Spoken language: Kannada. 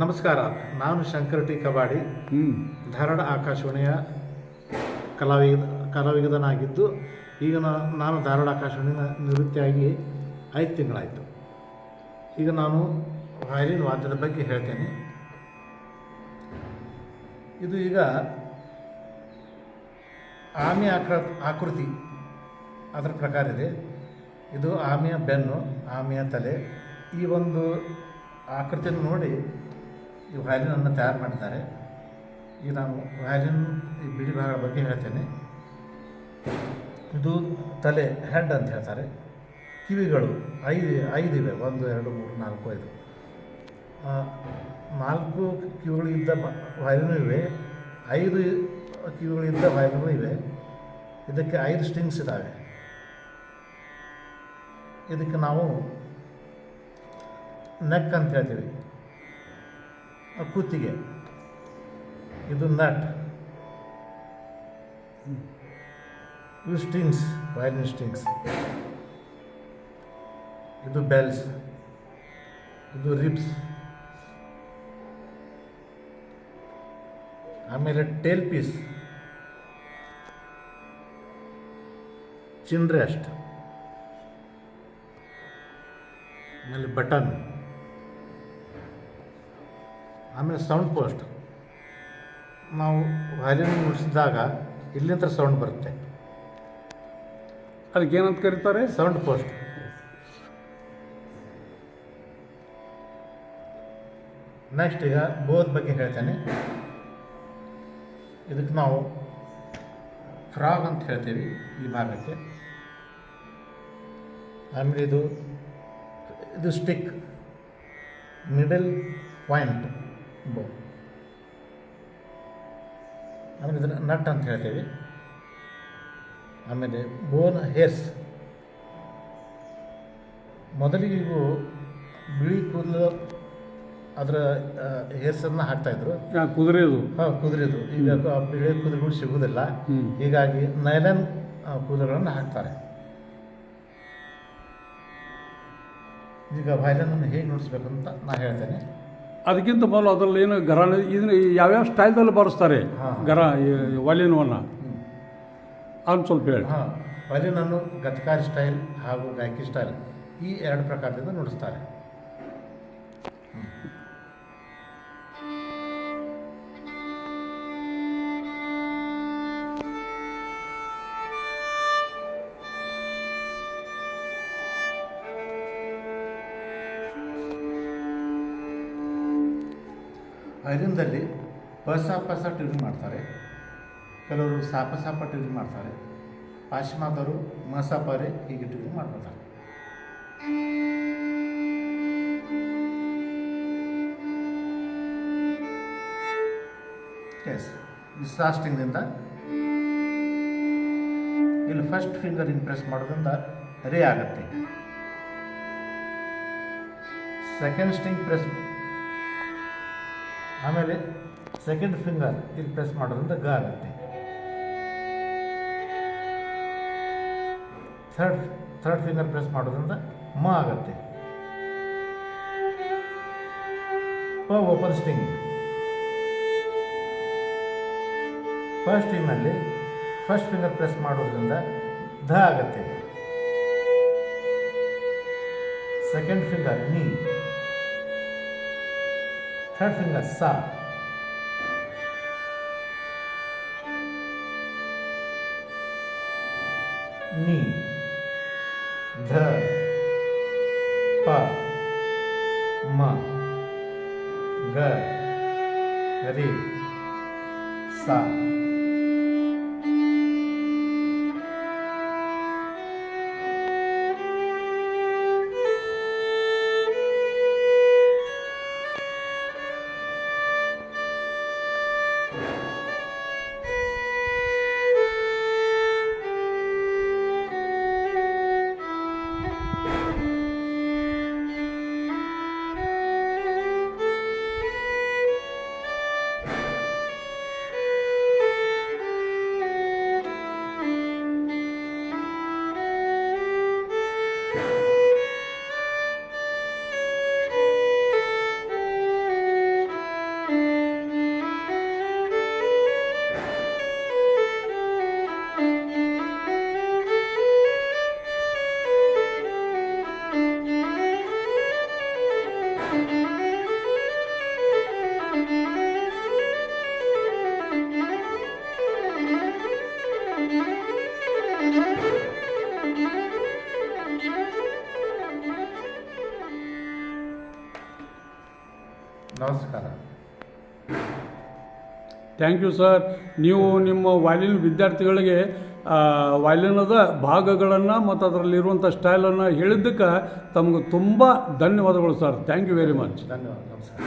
ನಮಸ್ಕಾರ ನಾನು ಶಂಕರ್ ಟಿ ಕಬಾಡಿ. ಧಾರವಾಡ ಆಕಾಶವಾಣಿಯ ಕಲಾವಿದ ಕಲಾವಿದನಾಗಿದ್ದು ಈಗ ನಾನು ಧಾರವಾಡ ಆಕಾಶವಾಣಿನ ನಿವೃತ್ತಿಯಾಗಿ ಐದು ತಿಂಗಳಾಯಿತು. ಈಗ ನಾನು ವಯಲಿನ್ ವಾದ್ಯದ ಬಗ್ಗೆ ಹೇಳ್ತೇನೆ. ಇದು ಈಗ ಆಮೆ ಆಕೃ ಆಕೃತಿ ಅದರ ಪ್ರಕಾರ ಇದೆ. ಇದು ಆಮೆಯ ಬೆನ್ನು ಆಮೆಯ ತಲೆ. ಈ ಒಂದು ಆಕೃತಿಯನ್ನು ನೋಡಿ ಈ ವಯಲಿನನ್ನು ತಯಾರು ಮಾಡ್ತಾರೆ ಈಗ ನಾನು ವಯಲಿನ್ ಈ ಬಿಡಿ ಭಾಗಗಳ ಬಗ್ಗೆ ಹೇಳ್ತೇನೆ. ಇದು ತಲೆ ಹೆಡ್ ಅಂತ ಹೇಳ್ತಾರೆ. ಕಿವಿಗಳು ಐದು ಐದಿವೆ ಒಂದು, ಎರಡು, ಮೂರು, ನಾಲ್ಕು, ಐದು. ನಾಲ್ಕು ಕಿವಿಗಳಿದ್ದ ವಯಲಿನೂ ಇವೆ. ಐದು ಕಿವಿಗಳಿದ್ದ ವಯಲಿನೂ ಇವೆ. ಇದಕ್ಕೆ ಐದು ಸ್ಟಿಂಗ್ಸ್ ಇದ್ದಾವೆ ಇದಕ್ಕೆ ನಾವು ನೆಕ್ ಅಂತ ಹೇಳ್ತೀವಿ. ಕುತ್ತಿಗೆ ಇದು ನಟ್. ಇವು ಸ್ಟಿಂಗ್ಸ್ ವೈರಿನ್ ಸ್ಟಿಂಗ್ಸ್ ಇದು ಬೆಲ್ಸ್. ಇದು ರಿಬ್ಸ್. ಆಮೇಲೆ ಟೇಲ್ ಪೀಸ್. ಚಿನ್ ರೆಸ್ಟ್ ಆಮೇಲೆ ಬಟನ್. ಆಮೇಲೆ ಸೌಂಡ್ ಪೋಸ್ಟ್. ನಾವು ವಯಲಿನ್ ನುಡಿಸಿದಾಗ ಇಲ್ಲಿಂದ ಸೌಂಡ್ ಬರುತ್ತೆ. ಅದಕ್ಕೆ ಏನಂತ ಕರೀತಾರೆ? Sound post. ನೆಕ್ಸ್ಟ್ ಈಗ ಬೋದ್ ಬಗ್ಗೆ ಹೇಳ್ತೇನೆ. ಇದಕ್ಕೆ ನಾವು ಫ್ರಾಗ್ ಅಂತ ಹೇಳ್ತೀವಿ ಈ ಭಾಗಕ್ಕೆ. ಆಮೇಲೆ ಇದು ಇದು ಸ್ಟಿಕ್ ಮಿಡಲ್ ಪಾಯಿಂಟ್ ಬೋ. ಆಮೇಲೆ ಇದನ್ನು ನಟ್ ಅಂತ ಹೇಳ್ತೀವಿ. ಆಮೇಲೆ ಬೋನ್ ಹೇರ್ಸ್. ಮೊದಲಿಗೆ ಇವು ಬಿಳಿ ಕೂದಲು ಅದರ ಹೇರ್ಸನ್ನು ಹಾಕ್ತಾಯಿದ್ರು ಕುದುರೆದು ಹಾಂ ಕುದುರೆದು ಈಗ ಆ ಬಿಳಿ ಕುದುರೆಗಳು ಸಿಗುವುದಿಲ್ಲ. ಹೀಗಾಗಿ ನೈಲನ್ ಕೂದಲುಗಳನ್ನು ಹಾಕ್ತಾರೆ. ಈಗ ವಯಲನನ್ನು ಹೇಗೆ ನುಡಿಸ್ಬೇಕಂತ ನಾ ಹೇಳ್ತೇನೆ. ಅದಕ್ಕಿಂತ ಮೊದಲು ಅದರಲ್ಲಿ ಏನು ಗರ ಇದನ್ನ ಯಾವ್ಯಾವ ಸ್ಟೈಲ್ದಲ್ಲಿ ಬರೆಸ್ತಾರೆ. ಗರ ವಲಿನವನ್ನು ಅದನ್ನು ಸ್ವಲ್ಪ ಹೇಳಿ. ಹಾಂ ವಯಲಿನನ್ನು ಗತಕಾರಿ ಸ್ಟೈಲ್ ಹಾಗೂ ಗಾಯಕಿ ಸ್ಟೈಲ್ ಈ ಎರಡು ಪ್ರಕಾರದಿಂದ ನುಡಿಸ್ತಾರೆ. ವಯಲಿನ್ದಲ್ಲಿ ಪಸ ಪಸ ಟ್ಯೂನ್ ಮಾಡ್ತಾರೆ. ಕೆಲವರು ಸಾಪ ಸಾಪ ಟ್ಯೂನ್ ಮಾಡ್ತಾರೆ. ಪಾಶ್ಚಿಮಾತ್ಯರು ಮಸಾಪರೆ ಹೀಗೆ ಟ್ಯೂನ್ ಮಾಡ್ಕೊಳ್ತಾರೆ. ಎಸ್ ಈ ಸ್ಟಾರ್ಟಿಂಗ್ನಿಂದ ಇಲ್ಲಿ ಫಸ್ಟ್ ಫಿಂಗರ್ ಪ್ರೆಸ್ ಮಾಡೋದ್ರಿಂದ ರೇ ಆಗುತ್ತೆ. ಸೆಕೆಂಡ್ ಸ್ಟಿಂಗ್ ಪ್ರೆಸ್ ಆಮೇಲೆ ಸೆಕೆಂಡ್ ಫಿಂಗರ್ ಇಲ್ಲಿ ಪ್ರೆಸ್ ಮಾಡೋದ್ರಿಂದ ಗ ಆಗುತ್ತೆ. ಥರ್ಡ್ ಥರ್ಡ್ ಫಿಂಗರ್ ಪ್ರೆಸ್ ಮಾಡೋದ್ರಿಂದ ಮ ಆಗುತ್ತೆ. ಪ ಓಪನ್ ಸ್ಟಿಂಗ್ ಫಸ್ಟ್ ಸ್ಟಿಂಗ್ನಲ್ಲಿ ಫಸ್ಟ್ ಫಿಂಗರ್ ಪ್ರೆಸ್ ಮಾಡೋದ್ರಿಂದ ಧ ಆಗುತ್ತೆ. ಸೆಕೆಂಡ್ ಫಿಂಗರ್ ನೀ ಥರ್ಡ್ ಫಿಂಗರ್ ಸಾ ನೀ ಧ ಪ ಮ ಗ ರಿ ಸಾ ನಮಸ್ಕಾರ. ಥ್ಯಾಂಕ್ ಯು ಸರ್ ನೀವು ನಿಮ್ಮ ವಾಯ್ಲಿನ್ ವಿದ್ಯಾರ್ಥಿಗಳಿಗೆ ವಾಲಿನದ ಭಾಗಗಳನ್ನು ಮತ್ತು ಅದರಲ್ಲಿರುವಂಥ ಸ್ಟೈಲನ್ನು ಹೇಳಿದ್ದಕ್ಕೆ ತಮಗೆ ತುಂಬ ಧನ್ಯವಾದಗಳು sir thank you very much ಧನ್ಯವಾದ ನಮಸ್ಕಾರ.